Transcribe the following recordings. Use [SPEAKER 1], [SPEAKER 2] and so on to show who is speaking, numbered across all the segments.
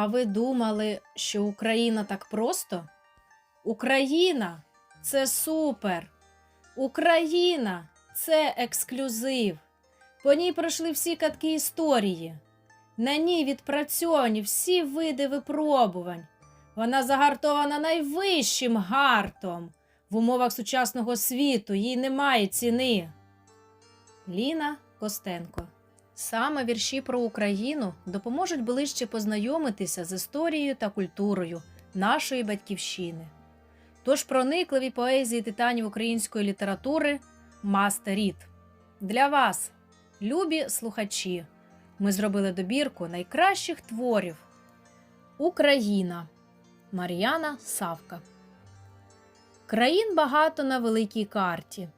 [SPEAKER 1] А ви думали, що Україна так просто? Україна це супер. Україна це ексклюзив. По ній пройшли всі катки історії. На ній відпрацьовані всі види випробувань. Вона загартована найвищим гартом. В умовах сучасного світу їй немає ціни. Ліна Костенко. Саме вірші про Україну допоможуть ближче познайомитися з історією та культурою нашої батьківщини. Тож проникливі поезії титанів української літератури Мастеріт. Для вас, любі слухачі, ми зробили добірку найкращих творів. Україна Мар'яна Савка. Країн багато на великій карті,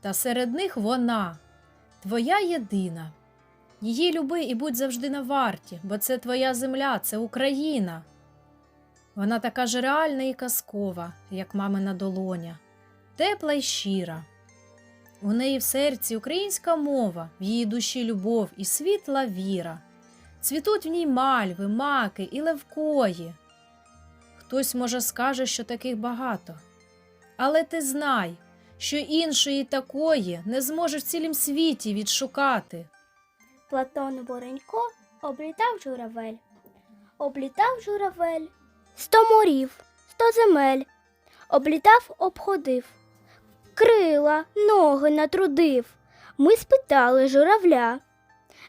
[SPEAKER 1] та серед них вона, твоя єдина. Її люби і будь завжди на варті, бо це твоя земля, це Україна. Вона така ж реальна і казкова, як мамина долоня, тепла й щира. У неї в серці українська мова, в її душі любов і світла віра. Цвітуть в ній мальви, маки і левкої. Хтось, може, скаже, що таких багато. Але ти знай, що іншої такої не зможеш в цілім світі відшукати.
[SPEAKER 2] Платон Боренько облітав журавель. Облітав журавель сто морів, сто земель. Облітав, обходив. Крила, ноги натрудив. Ми спитали журавля,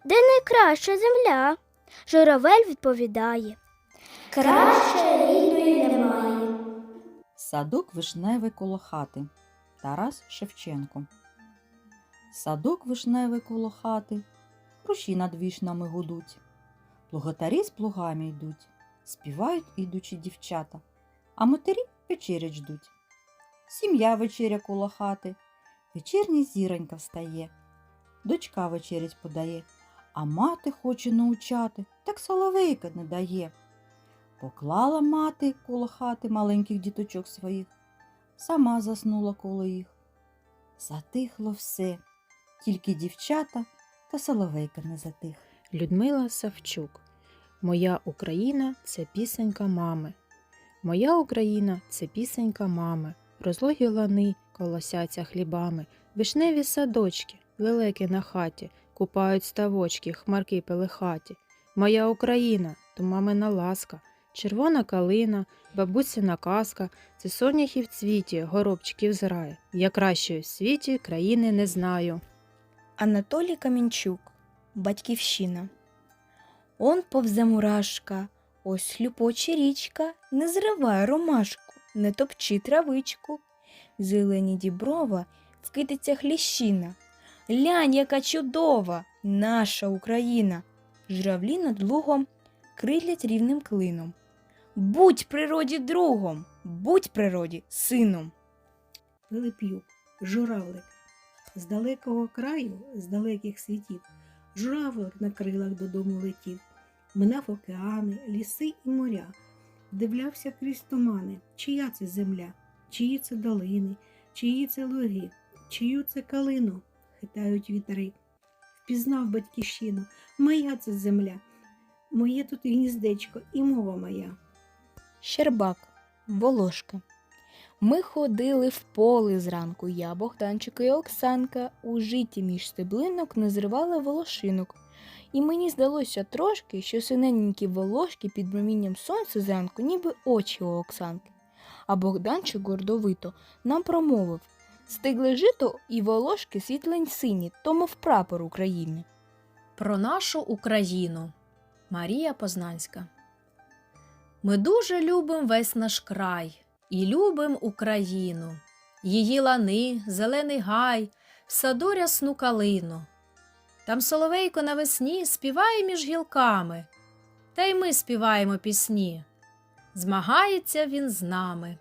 [SPEAKER 2] де найкраща земля? Журавель відповідає. Краще рідної немає.
[SPEAKER 3] Садок вишневий коло хати. Тарас Шевченко. Садок вишневий коло хати. Руші над вішнами гудуть. Плугатарі з плугами йдуть. Співають ідучі дівчата, а матері вечерять ждуть. Сім'я вечеря коло хати. Вечірня зіронька встає. Дочка вечерять подає, а мати хоче научати, так соловейка не дає. Поклала мати коло хати маленьких діточок своїх, сама заснула коло їх. Затихло все, тільки дівчата та соловейка не затих.
[SPEAKER 4] Людмила Савчук. Моя Україна це пісенька мами. Моя Україна це пісенька мами. Розлогі лани колосяться хлібами, вишневі садочки, лелеки на хаті, купають ставочки, хмарки пелехаті. Моя Україна то мамина ласка, червона калина, бабусина казка, це соняхи в цвіті, горобчиків з раю. Я кращої в світі країни не знаю.
[SPEAKER 5] Анатолій Камінчук, Батьківщина. Он повзе мурашка, ось хлюпоче річка, не зривай ромашку, не топчи травичку. Зелені діброва вкидеться хліщина. Глянь, яка чудова, наша Україна. Журавлі над лугом крилять рівним клином. Будь природі другом, будь природі сином.
[SPEAKER 6] Пилип'юк, журавлик. З далекого краю, з далеких світів, журавлик на крилах додому летів, минав океани, ліси і моря, вдивлявся крізь тумани, чия це земля, чиї це долини, чиї це луги, чию це калину, хитають вітри. Впізнав батьківщину, моя це земля, моє тут гніздечко і мова моя.
[SPEAKER 5] Щербак, Волошка. Ми ходили в поле зранку, я, Богданчик і Оксанка, у житті між стеблинок не зривали волошинок. І мені здалося трошки, що синенькі волошки під промінням сонця зранку, ніби очі у Оксанки. А Богданчик гордовито нам промовив стигли жито і волошки світлень сині, то мов прапор України.
[SPEAKER 1] Про нашу Україну Марія Познанська. Ми дуже любим весь наш край і любим Україну, її лани, зелений гай, в саду рясну калину. Там соловейко навесні співає між гілками, та й ми співаємо пісні. Змагається він з нами.